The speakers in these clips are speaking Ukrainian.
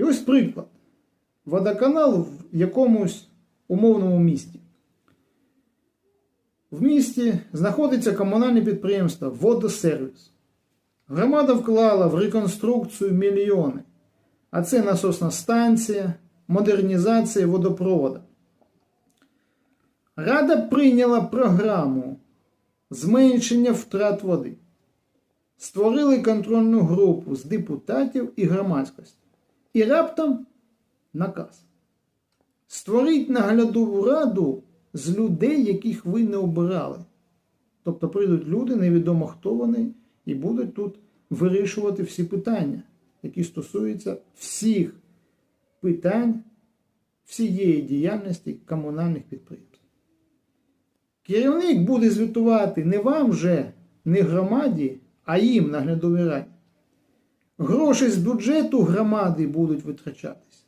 І ось приклад. Водоканал в якомусь умовному місті. В місті знаходиться комунальне підприємство Водосервіс. Громада вклала в реконструкцію мільйони. А це насосна станція, модернізація водопроводу. Рада прийняла програму зменшення втрат води. Створили контрольну групу з депутатів і громадськості. І раптом наказ. Створіть наглядову раду з людей, яких ви не обирали. Тобто прийдуть люди, невідомо хто вони, і будуть тут вирішувати всі питання, які стосуються всіх питань всієї діяльності комунальних підприємств. Керівник буде звітувати не вам вже, не громаді, а їм наглядовій раді. Гроші з бюджету громади будуть витрачатися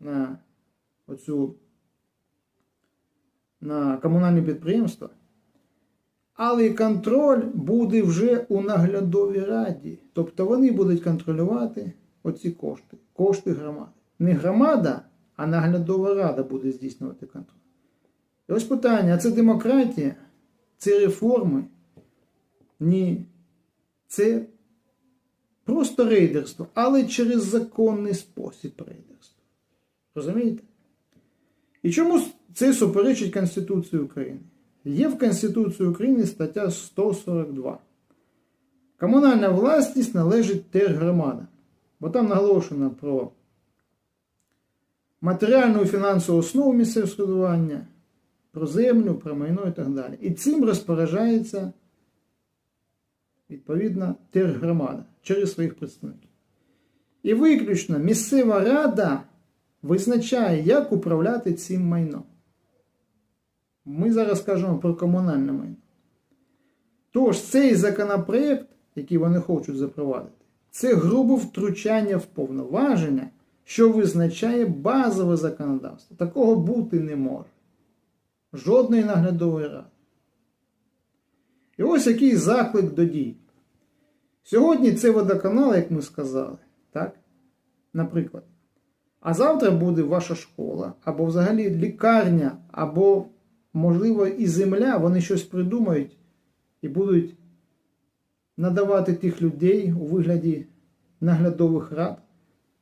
на оцю на комунальні підприємства, але контроль буде вже у наглядовій раді. Тобто вони будуть контролювати оці кошти, кошти громади. Не громада, а наглядова рада буде здійснювати контроль. І ось питання: а це демократія? Це реформи? Ні. Це просто рейдерство, але через законний спосіб рейдерства. Розумієте? І чому це суперечить Конституції України? Є в Конституції України стаття 142. Комунальна власність належить тергромадам. Бо там наголошено про матеріальну і фінансову основу місцевого самоврядування, про землю, про майно і так далі. І цим розпоряджається відповідно тергромада через своїх представників. І виключно місцева рада визначає, як управляти цим майном. Ми зараз кажемо про комунальне майно. Тож цей законопроект, який вони хочуть запровадити, це грубе втручання в повноваження, що визначає базове законодавство. Такого бути не може. Жодної наглядової ради. І ось який заклик до дій. Сьогодні це водоканал, як ми сказали, так? Наприклад. А завтра буде ваша школа, або взагалі лікарня, або, можливо, і земля, вони щось придумають і будуть надавати тих людей у вигляді наглядових рад,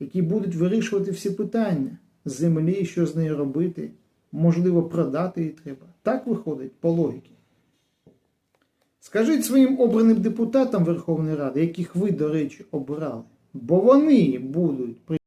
які будуть вирішувати всі питання землі, що з нею робити, можливо, продати її треба. Так виходить по логіці. Скажіть своїм обраним депутатам Верховної Ради, яких ви, до речі, обирали, бо вони будуть